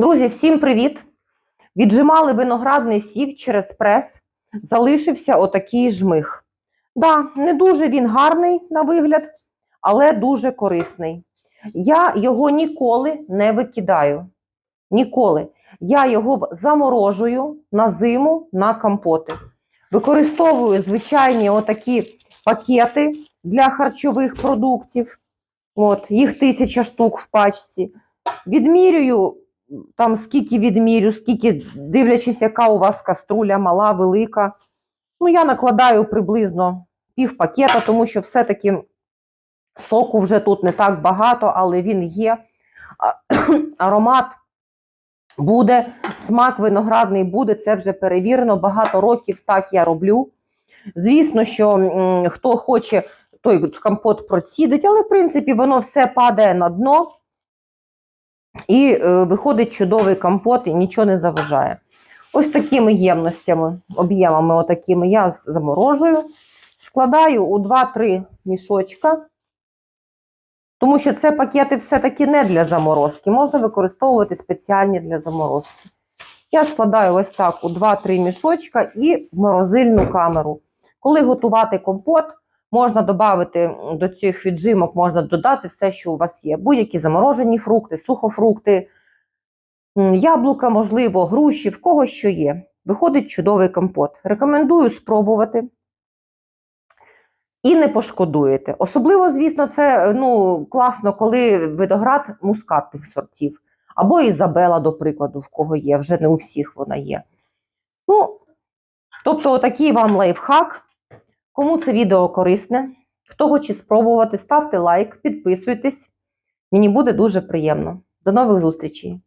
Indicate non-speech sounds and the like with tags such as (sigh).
Друзі, всім привіт! Віджимали виноградний сік через прес, залишився отакий жмих. Да, не дуже він гарний на вигляд, але дуже корисний. Я його ніколи не викидаю. Ніколи. Я його заморожую на зиму на компоти. Використовую звичайні отакі пакети для харчових продуктів. От, їх тисяча штук в пачці. Відмірюю там скільки відмірю, скільки, дивлячись, яка у вас каструля, мала, велика. Ну, я накладаю приблизно пів пакета, тому що все-таки соку вже тут не так багато, але він є. (clears throat) Аромат буде, смак виноградний буде, це вже перевірено. Багато років так я роблю. Звісно, що хто хоче, той компот процідить, але в принципі воно все падає на дно. І е, виходить чудовий компот і нічого не заважає. Ось такими ємностями, об'ємами, отакими я заморожую, складаю у 2-3 мішочка, тому що це пакети все-таки не для заморозки, можна використовувати спеціальні для заморозки. Я складаю ось так у 2-3 мішочка і в морозильну камеру. Коли готувати компот, Можна додати до цих віджимок, можна додати все, що у вас є. Будь-які заморожені фрукти, сухофрукти, яблука, можливо, груші, в кого що є. Виходить чудовий компот. Рекомендую спробувати. І не пошкодуєте. Особливо, звісно, це ну, класно, коли виноград мускатних сортів. Або Ізабела, до прикладу, в кого є, вже не у всіх вона є. Ну, тобто, отакий вам лайфхак. Кому це відео корисне, хто хоче спробувати, ставте лайк, підписуйтесь. Мені буде дуже приємно. До нових зустрічей!